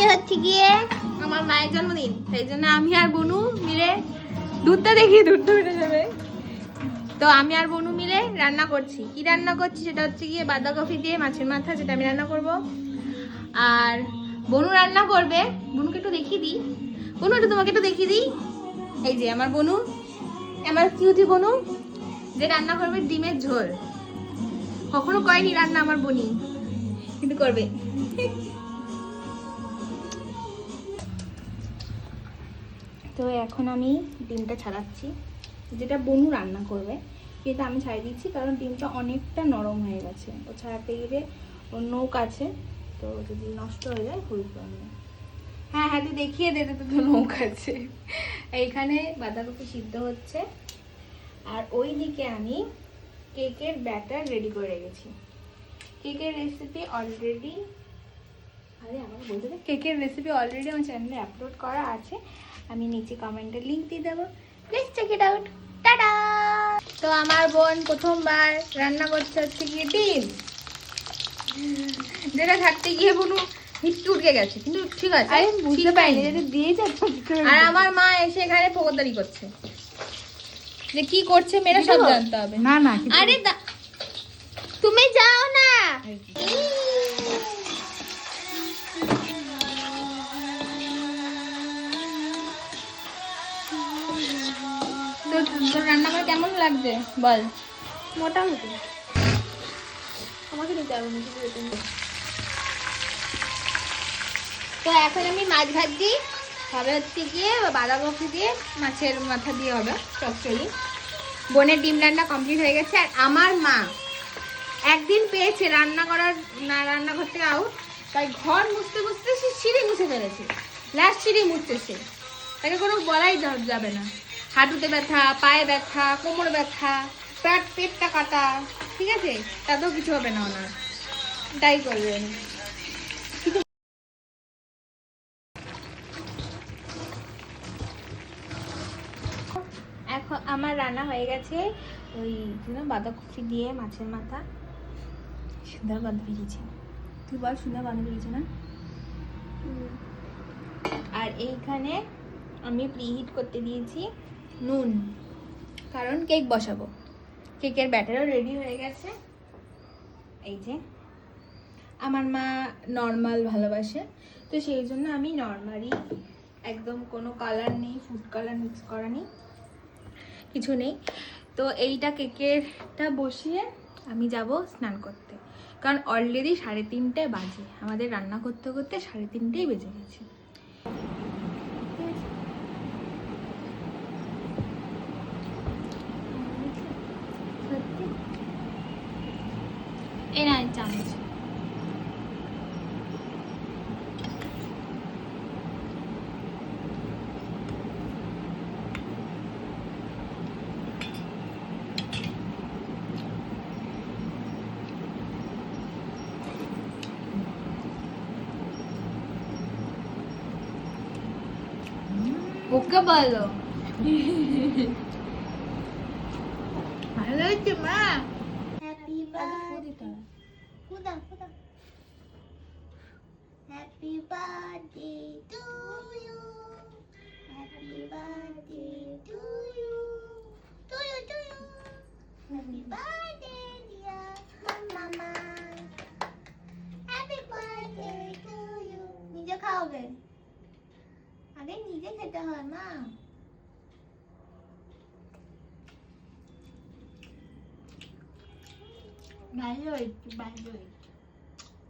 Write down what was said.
আজকে হচ্ছে গিয়ে আমার মায়ের জন্মদিন। সেই জন্য আমি আর বনু মিলে দুধটা দেখি, দুধটা বেড়ে যাবে। তো আমি আর বনু মিলে রান্না করছি। কি রান্না করছি সেটা হচ্ছে গিয়ে বাঁধাকপি দিয়ে মাছের মাথা যেটা আমি রান্না করব। আর বনু রান্না করবে। বনুকে একটু দেখিয়ে দিই। বনু, একটু তোমাকে একটু দেখিয়ে দিই। এই যে আমার বনু, আমার কিউটি বনু, যে রান্না করবে ডিমের ঝোল। কখনো কয়নি রান্না আমার বনি, কিন্তু করবে। তো এখন আমি ডিমটা ছাড়াচ্ছি। যেটা বনু রান্না করবে কিন্তু আমি ছাড়িয়ে দিচ্ছি কারণ ডিমটা অনেকটা নরম হয়ে গেছে। ও ছাড়াতে গেলে ওর নৌক আছে, তো যদি নষ্ট হয়ে যায় খুবই প্রবলেম হ্যাঁ হ্যাঁ তুই দেখিয়ে দে তো তোর নৌক আছে। এইখানে বাঁধাকপি সিদ্ধ হচ্ছে। আর ওই দিকে আমি কেকের ব্যাটার রেডি করে রেখেছি। কেকের রেসিপি অলরেডি আরে আমাকে বলতে কেকের রেসিপি অলরেডি আমার চ্যানেলে আপলোড করা আছে। আমি নিচে কমেন্টে লিঙ্ক দিয়ে দেবো। Please check it out tata তো আমার বোন প্রথমবার রান্না করছে হচ্ছে গিয়ে ডিম। যেটা থাকতে গিয়ে বোনু হিটকে উঠে গেছে। কিন্তু ঠিক আছে আমি বুঝতে পারিনি। পাইনি। যদি দিয়ে করে আর আমার মা এসে এখানে ফোকরদারি করছে। যে কি করছে মেয়েরা সব জানতে হবে। না না আরে তুমি যাও না। তোর রান্না করে কেমন লাগছে? বল। মোটামুটি। আমাকে দিতে হবে তো এখন আমি মাছ ভাজি হবে হচ্ছে গিয়ে বাঁধাকপি দিয়ে মাছের মাথা দিয়ে হবে চচ্চড়ি। বোনের ডিম রান্না কমপ্লিট হয়ে গেছে আর আমার মা একদিন পেয়েছে রান্না করার না রান্নাঘর থেকে আউট তাই ঘর মুছতে মুছতে সে সিঁড়ি মুছে ফেলেছে। লাস্ট সিঁড়ি মুছতেছে তাকে কোনো বলাই যাবে না। হাঁটুতে ব্যথা পায়ে ব্যথা কোমর ব্যথা পেট পেটটা কাটা ঠিক আছে? তাতেও কিছু হবে না ওনার। তাই করবেন। এখন আমার রান্না হয়ে গেছে। ওই বাঁধাকপি দিয়ে মাছের মাথা। সুন্দর গন্ধ বেরিয়েছে। তুই বল সুন্দর গন্ধ বেরিয়েছে না? আর এইখানে আমি প্রিহিট করতে দিয়েছি। নুন। কারণ কেক বসাবো। কেকের ব্যাটারও রেডি হয়ে গেছে। এই যে, আমার মা নর্মাল ভালোবাসে। তো সেই জন্য আমি নর্মালি একদম কোনো কালার নেই ফুড কালার মিক্স করা নেই, কিছু নেই। তো এইটা কেকেরটা বসিয়ে আমি যাব স্নান করতে। কারণ অলরেডি সাড়ে তিনটে বাজে। আমাদের রান্না করতে করতে সাড়ে তিনটেই বেজে গেছে। এই না চামচ ওকে বলো ভালো হয়েছে মা birthday to you. Happy birthday to you. To you, to you. Happy birthday, dear mama. Happy birthday to you. Nhìn cho khâu kìa. À cái gì cái thịt cho hình mà. Bán rồi, bạn rồi.